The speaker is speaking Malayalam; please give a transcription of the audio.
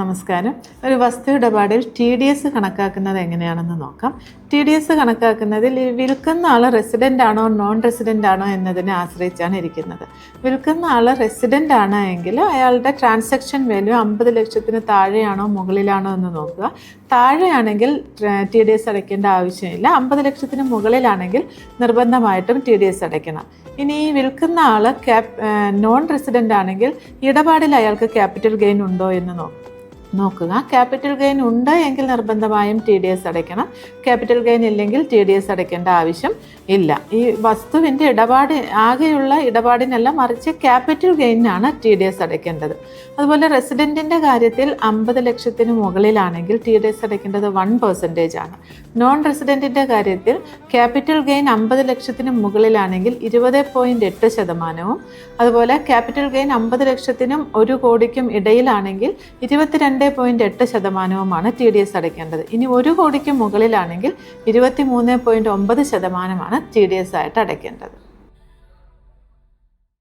നമസ്കാരം. ഒരു വസ്തു ഇടപാടിൽ ടി ഡി എസ് കണക്കാക്കുന്നത് എങ്ങനെയാണെന്ന് നോക്കാം. ടി ഡി എസ് കണക്കാക്കുന്നതിൽ വിൽക്കുന്ന ആൾ റെസിഡന്റ് ആണോ നോൺ റെസിഡന്റ് ആണോ എന്നതിനെ ആശ്രയിച്ചാണ് ഇരിക്കുന്നത്. വിൽക്കുന്ന ആൾ റെസിഡന്റ് ആണ് എങ്കിൽ അയാളുടെ ട്രാൻസാക്ഷൻ വാല്യൂ അമ്പത് ലക്ഷത്തിന് താഴെയാണോ മുകളിലാണോ എന്ന് നോക്കുക. താഴെയാണെങ്കിൽ ടി ഡി എസ് അടയ്ക്കേണ്ട ആവശ്യമില്ല. അമ്പത് ലക്ഷത്തിന് മുകളിലാണെങ്കിൽ നിർബന്ധമായിട്ടും ടി ഡി എസ് അടയ്ക്കണം. ഇനി വിൽക്കുന്ന ആൾ ക്യാപ് നോൺ റെസിഡന്റ് ആണെങ്കിൽ ഇടപാടിൽ അയാൾക്ക് ക്യാപിറ്റൽ ഗെയിൻ ഉണ്ടോ എന്ന് നോക്കുക നോക്കുക. ക്യാപിറ്റൽ ഗെയിൻ ഉണ്ട് എങ്കിൽ നിർബന്ധമായും ടി ഡി എസ് അടയ്ക്കണം. ക്യാപിറ്റൽ ഗെയിൻ ഇല്ലെങ്കിൽ ടി ഡി എസ് അടയ്ക്കേണ്ട ആവശ്യം ഇല്ല. ഈ വസ്തുവിന്റെ ഇടപാട് ആകെയുള്ള ഇടപാടിനല്ല മറിച്ച് ക്യാപിറ്റൽ ഗെയിനാണ് ടി ഡി എസ് അടയ്ക്കേണ്ടത്. അതുപോലെ റെസിഡന്റിന്റെ കാര്യത്തിൽ അമ്പത് ലക്ഷത്തിന് മുകളിലാണെങ്കിൽ ടി ഡി എസ് അടയ്ക്കേണ്ടത് വൺ പെർസെന്റേജ് ആണ്. നോൺ റെസിഡന്റിന്റെ കാര്യത്തിൽ ക്യാപിറ്റൽ ഗെയിൻ അമ്പത് ലക്ഷത്തിന് മുകളിലാണെങ്കിൽ ഇരുപത് പോയിന്റ് എട്ട് ശതമാനവും. അതുപോലെ ക്യാപിറ്റൽ ഗെയിൻ അമ്പത് ലക്ഷത്തിനും ഒരു കോടിക്കും ഇടയിലാണെങ്കിൽ ഇരുപത്തിരണ്ട് പോയിന്റ് എട്ട് ശതമാനവുമാണ് ടി ഡി എസ് അടയ്ക്കേണ്ടത്. ഇനി ഒരു കോടിക്ക് മുകളിലാണെങ്കിൽ ഇരുപത്തി മൂന്ന് പോയിന്റ് ഒമ്പത് ശതമാനമാണ് ടി ഡി എസ് ആയിട്ട് അടയ്ക്കേണ്ടത്.